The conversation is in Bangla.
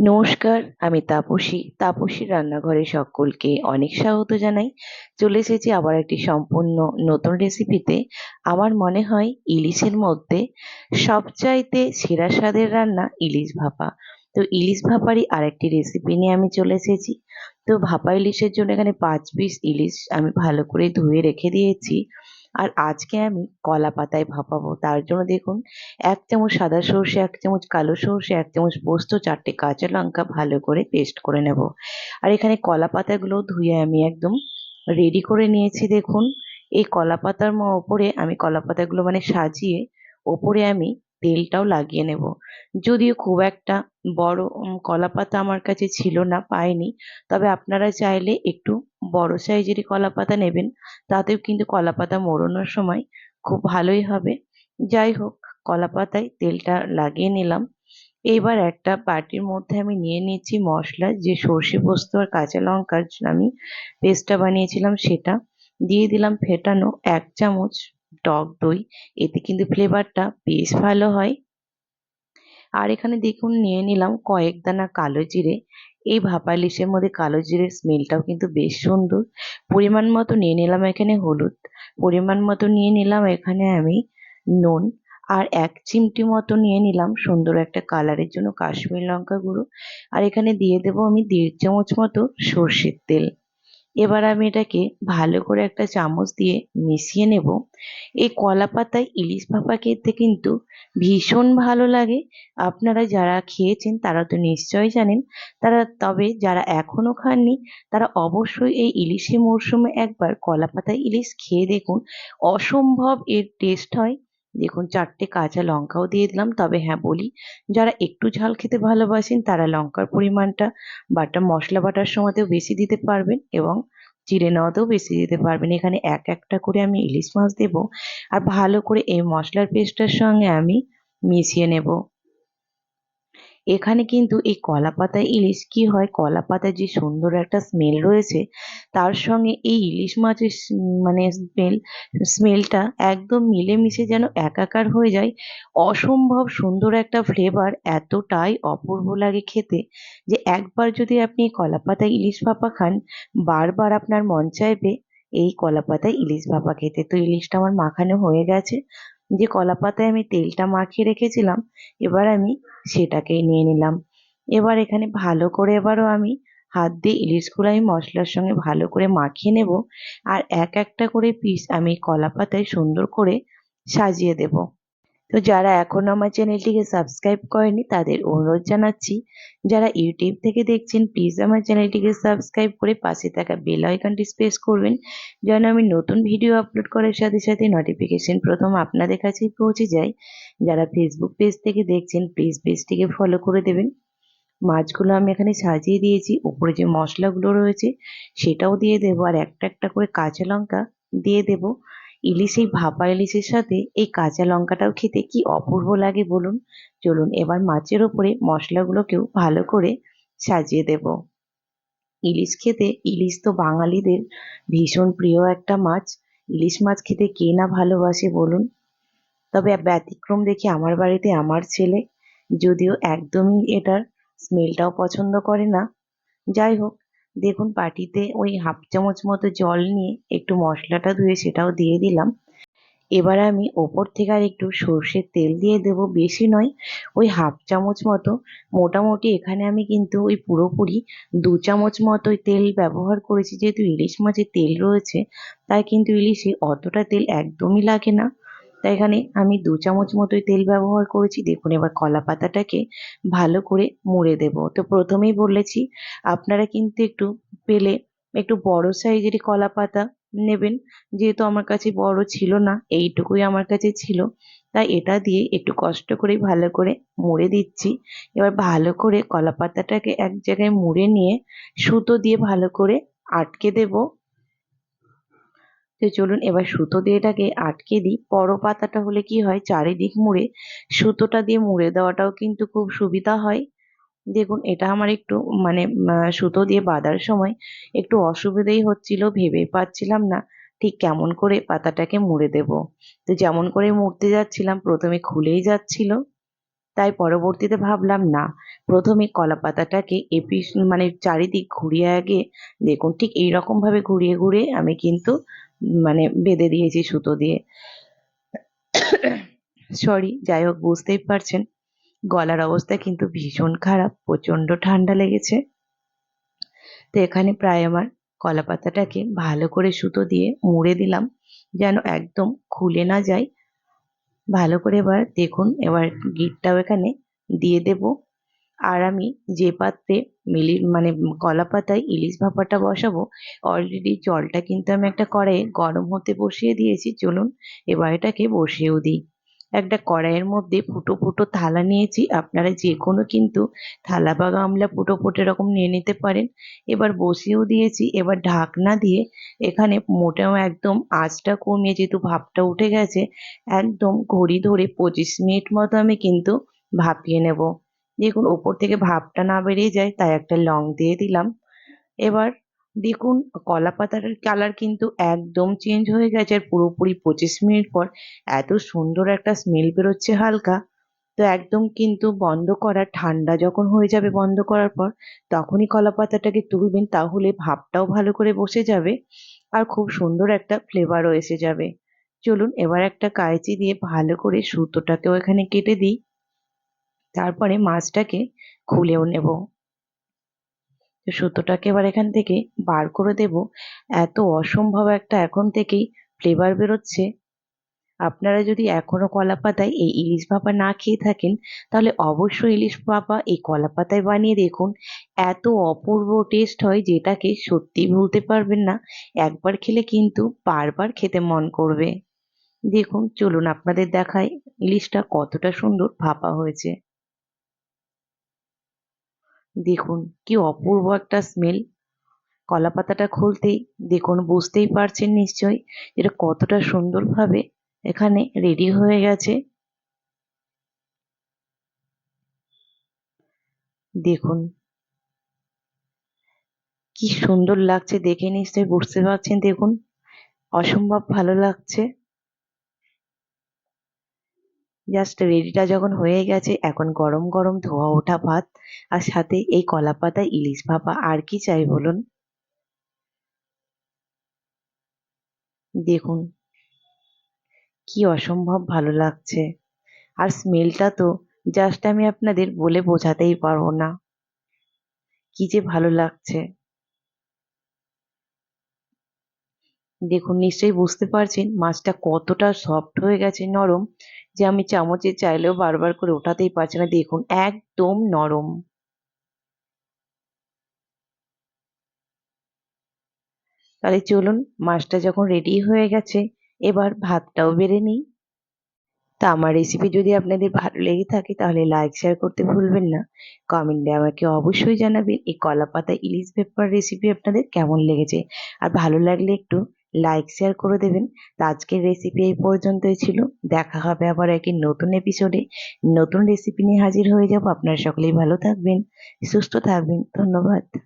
নমস্কার, আমি তাপসী। তাপসীর রান্নাঘরে সকলকে অনেক স্বাগত জানাই। চলে এসেছি আবার একটি সম্পূর্ণ নতুন রেসিপিতে আমার মনে হয় ইলিশের মধ্যে সবচাইতে সেরা স্বাদের রান্না ইলিশ ভাপা। তো ইলিশ ভাপারই আরেকটি রেসিপি নিয়ে আমি চলে এসেছি। তো ভাপা ইলিশের জন্য এখানে পাঁচ পিস ইলিশ আমি ভালো করে ধুয়ে রেখে দিয়েছি। আর আজকে আমি কলা পাতায় ভাপাবো। তার জন্য দেখুন, এক চামচ সাদা সর্ষে, এক চামচ কালো সর্ষে, এক চামচ পোস্ত, চারটে কাঁচা লঙ্কা ভালো করে পেস্ট করে নেব। আর এখানে কলা পাতাগুলো ধুয়ে আমি একদম রেডি করে নিয়েছি দেখুন। এই কলা পাতার ওপরে আমি কলা পাতাগুলো মানে সাজিয়ে ওপরে আমি তেলটাও লাগিয়ে নেব। যদিও খুব একটা বড় কলা পাতা আমার কাছে ছিল না, পাইনি। তবে আপনারা চাইলে একটু বড় সাইজেরই কলা পাতা নেবেন। তাতেও কিন্তু কলা পাতা মোড়ানোর সময় খুব ভালোই হবে। যাই হোক কলা পাতায় তেলটা লাগিয়ে নিলাম। এবার একটা বাটির মধ্যে আমি নিয়ে নিচ্ছি মশলা, যে সর্ষে পোস্ত আর কাঁচা লঙ্কার আমি পেস্টটা বানিয়েছিলাম সেটা। দিয়ে দিলাম ফেটানো এক চামচ টক দই, এতে কিন্তু ফ্লেভারটা বেশ ভালো হয়। আর এখানে দেখুন, নিয়ে নিলাম কয়েক দানা কালো জিরে। এই ভাপা ইলিশের মধ্যে কালো জিরের স্মেলটাও কিন্তু বেশ সুন্দর। পরিমাণ মতো নিয়ে নিলাম এখানে হলুদ। পরিমাণ মতো নিয়ে নিলাম এখানে আমি নুন। আর এক চিমটি মতো নিয়ে নিলাম সুন্দর একটা কালারের জন্য কাশ্মীর লঙ্কা গুঁড়ো। আর এখানে দিয়ে দেবো আমি দেড় চামচ মতো সর্ষের তেল। এবার আমি এটাকে ভালো করে একটা চামচ দিয়ে মিশিয়ে নেব। এই কলা পাতায় ইলিশ ভাপা খেতে কিন্তু ভীষণ ভালো লাগে। আপনারা যারা খেয়েছেন তারা তো নিশ্চয়ই জানেন, তারা তবে যারা এখনও খাননি, তারা অবশ্যই এই ইলিশি মরশুমে একবার কলা পাতায় ইলিশ খেয়ে দেখুন। অসম্ভব এর টেস্ট হয়। দেখুন, চারটে কাঁচা লঙ্কাও দিয়ে দিলাম। তবে হ্যাঁ বলি, যারা একটু ঝাল খেতে ভালোবাসেন, তারা লঙ্কার পরিমাণটা বাটা, মশলা বাটার সময়তেও বেশি দিতে পারবেন এবং চিড়ে নেওয়াতেও বেশি দিতে পারবেন। এখানে এক একটা করে আমি ইলিশ মাছ দেব। আর ভালো করে এই মশলার পেস্টটার সঙ্গে আমি মিশিয়ে নেব। এখানে কিন্তু এই কলা পাতা ইলিশ কি হয়? কলা পাতার যে সুন্দর একটা স্মেল রয়েছে, তার সঙ্গে এই ইলিশ মাছের মানে স্মেল স্মেলটা একদম মিলেমিশে যেন একাকার হয়ে যায়। অসম্ভব সুন্দর একটা ফ্লেভার এতটাই অপূর্ব লাগে খেতে যে একবার যদি আপনি কলা পাতায় ইলিশ ভাপা খান, বারবার আপনার মন চাইবে এই কলা পাতায় ইলিশ ভাপা খেতে। তো ইলিশটা আমার মাখানো হয়ে গেছে। যে কলা পাতায় আমি তেলটা মাখিয়ে রেখেছিলাম, এবার আমি সেটাকেই নিয়ে নিলাম। এবার এখানে ভালো করে এবারও আমি হাত দিয়ে ইলিশগুলো আমি মশলার সঙ্গে ভালো করে মাখিয়ে নেব, আর এক একটা করে পিস আমি কলা পাতায় সুন্দর করে সাজিয়ে দেব। তো যারা এখনও আমার চ্যানেলটিকে সাবস্ক্রাইব করেনি, তাদের অনুরোধ জানাচ্ছি, যারা ইউটিউব থেকে দেখছেন প্লিজ আমার চ্যানেলটিকে সাবস্ক্রাইব করে পাশে থাকা বেল আইকনটি প্রেস করবেন, যেন আমি নতুন ভিডিও আপলোড করার সাথে সাথে নোটিফিকেশন প্রথম আপনাদের কাছেই পৌঁছে যায়। যারা ফেসবুক পেজ থেকে দেখছেন প্লিজ পেজটিকে ফলো করে দেবেন। মাছগুলো আমি এখানে সাজিয়ে দিয়েছি, উপরে যে মশলাগুলো রয়েছে, সেটাও দিয়ে দেবো, আর একটা একটা করে কাঁচা লঙ্কা দিয়ে দেবো। ইলিশ এই ভাপা ইলিশের সাথে এই কাঁচা লঙ্কাটাও খেতে কি অপূর্ব লাগে বলুন? চলুন এবার মাছের ওপরে মশলাগুলোকেও ভালো করে সাজিয়ে দেব। ইলিশ খেতে ইলিশ তো বাঙালিদের ভীষণ প্রিয় একটা মাছ। ইলিশ মাছ খেতে কে না ভালোবাসে বলুন? তবে ব্যতিক্রম দেখি আমার বাড়িতে আমার ছেলে যদিও একদমই এটার স্মেলটাও পছন্দ করে না। যাই হোক দেখুন বাটিতে ওই হাফ চামচ মতো জল নিয়ে একটু মশলাটা ধুয়ে সেটাও দিয়ে দিলাম। এবার আমি ওপর থেকে আর একটু সর্ষের তেল দিয়ে দেব, বেশি নয়, ওই হাফ চামচ মতো। মোটামুটি এখানে আমি কিন্তু ওই পুরোপুরি দু চামচ মতো তেল ব্যবহার করেছি, যেহেতু ইলিশ মাছের তেল রয়েছে, তাই কিন্তু ইলিশে অতটা তেল একদমই লাগে না। তাই এখানে আমি দু চামচ মতোই তেল ব্যবহার করেছি। দেখুন, এবার কলা পাতাটাকে ভালো করে মুড়ে দেব। তো প্রথমেই বলেছি, আপনারা কিন্তু একটু পেলে একটু বড় সাইজেরই কলা পাতা নেবেন। যেহেতু আমার কাছে বড় ছিল না, এইটুকুই আমার কাছে ছিল। তাই এটা দিয়ে একটু কষ্ট করে ভালো করে মুড়ে দিচ্ছি। এবার ভালো করে কলা পাতাটাকে এক জায়গায় মুড়ে নিয়ে সুতো দিয়ে ভালো করে আটকে দেবো। তো চলুন এবার সুতো দিয়ে এটাকে আটকে দিই। বড় পাতাটা হলে কি হয়? চারিদিক মুড়ে। সুতোটা দিয়ে মুড়ে দেওয়াটাও কিন্তু খুব সুবিধা হয়। দেখুন, এটা আমার একটু মানে সুতো দিয়ে বাঁধার সময় একটু অসুবিধেই হচ্ছিল ভেবে পাচ্ছিলাম না। ঠিক কেমন করে পাতাটাকে মুড়ে দেব? তো যেমন করে মুড়তে যাচ্ছিলাম, প্রথমে খুলেই যাচ্ছিল। তাই পরবর্তীতে ভাবলাম, না, প্রথমে কলা পাতাটাকে এপিস মানে চারিদিক ঘুরিয়ে আগে দেখুন, ঠিক এইরকমভাবে ঘুরিয়ে ঘুরিয়ে আমি কিন্তু মানে বেঁধে দিয়েছি সুতো দিয়ে। সরি যাই হোক, বুঝতেই পারছেন। গলার অবস্থা কিন্তু ভীষণ খারাপ, প্রচণ্ড ঠান্ডা লেগেছে। তো এখানে প্রায় আমার কলা পাতাটাকে ভালো করে সুতো দিয়ে মুড়ে দিলাম, যেন একদম খুলে না যায়। ভালো করে এবার দেখুন, এবার গিটটাও এখানে দিয়ে দেব। আর আমি যে পাত্রে মিলি মানে কলা পাতায় ইলিশ ভাপাটা বসাবো অলরেডি জলটা কিন্তু আমি একটা কড়াইয়ে গরম হতে বসিয়ে দিয়েছি। চলুন, এবার এটাকে বসিয়েও দিই। একটা কড়াইয়ের মধ্যে ফুটো ফুটো থালা নিয়েছি। আপনারা যে কোনো কিন্তু থালা বা গামলা ফুটো ফুটো এরকম নিয়ে নিতে পারেন। এবার বসিয়েও দিয়েছি। এবার ঢাকনা দিয়ে এখানে মোটেও একদম আঁচটা কমিয়ে যেহেতু ভাপটা উঠে গেছে, একদম ঘড়ি ধরে পঁচিশ মিনিট মতো আমি কিন্তু ভাপিয়ে নেব। দেখুন, ওপর থেকে ভাপটা না বেরিয়ে যায়, তাই একটা লং দিয়ে দিলাম। এবার দেখুন কলা পাতাটার কালার কিন্তু একদম চেঞ্জ হয়ে গেছে আর পুরোপুরি পঁচিশ মিনিট পর এত সুন্দর একটা স্মেল বেরোচ্ছে হালকা। তো একদম কিন্তু বন্ধ করা, ঠান্ডা যখন হয়ে যাবে বন্ধ করার পর, তখনই কলা পাতাটাকে তুলবেন, তাহলে ভাবটাও ভালো করে বসে যাবে আর খুব সুন্দর একটা ফ্লেভারও এসে যাবে। চলুন, এবার একটা কাঁচি দিয়ে ভালো করে সুতোটাকেও এখানে কেটে দিই। তারপরে মাছটাকে খুলেও নেব। তো সুতোটাকে এবার এখান থেকে বার করে দেব। এত অসম্ভব একটা এখন থেকেই ফ্লেভার বেরোচ্ছে। আপনারা যদি এখনও কলা পাতায় এই ইলিশ ভাপা না খেয়ে থাকেন, তাহলে অবশ্যই ইলিশ ভাপা এই কলা পাতায় বানিয়ে দেখুন। এত অপূর্ব টেস্ট হয় যেটাকে সত্যি ভুলতে পারবেন না। একবার খেলে কিন্তু বারবার খেতে মন করবে। দেখুন, চলুন আপনাদের দেখায় ইলিশটা কতটা সুন্দর ভাপা হয়েছে। দেখুন, কি অপূর্ব একটা স্মেল কলা পাতাটা খুলতেই দেখুন, বুঝতেই পারছেন নিশ্চয়ই এটা কতটা সুন্দরভাবে এখানে রেডি হয়ে গেছে। দেখুন, কি সুন্দর লাগছে দেখে নিশ্চয়ই বুঝতে পারছেন। দেখুন, অসম্ভব ভালো লাগছে। জাস্ট রেডিটা যখন হয়ে গেছে, এখন গরম গরম ধোয়া ওঠা ভাত আর সাথে এই কলা পাতা, ইলিশ ভাপা, আর কি চাই বলুন? দেখুন, কি অসম্ভব ভালো লাগছে। আর স্মেলটা তো জাস্ট আমি আপনাদের বলে বোঝাতেই পারব না। কি যে ভালো লাগছে। দেখুন, নিশ্চয়ই বুঝতে পারছেন মাছটা কতটা সফট হয়ে গেছে, নরম, যে আমি চামচে চাইলেও বারবার করে ওঠাতেই পারছি না। দেখুন, একদম নরম। তাহলে চলুন, মাছটা যখন রেডি হয়ে গেছে, এবার ভাতটাও বেড়ে নিই। তা আমার রেসিপি যদি আপনাদের ভালো লেগে থাকে, তাহলে লাইক শেয়ার করতে ভুলবেন না। কমেন্টে আমাকে অবশ্যই জানাবেন এই কলা পাতা ইলিশ পেপার রেসিপি আপনাদের কেমন লেগেছে। আর ভালো লাগলে একটু লাইক শেয়ার করে দেবেন। তো আজকের রেসিপি এই পর্যন্তই ছিল। দেখা হবে আবার একই নতুন এপিসোডে নতুন রেসিপি নিয়ে হাজির হয়ে যাব। আপনারা সকলেই ভালো থাকবেন, সুস্থ থাকবেন। ধন্যবাদ।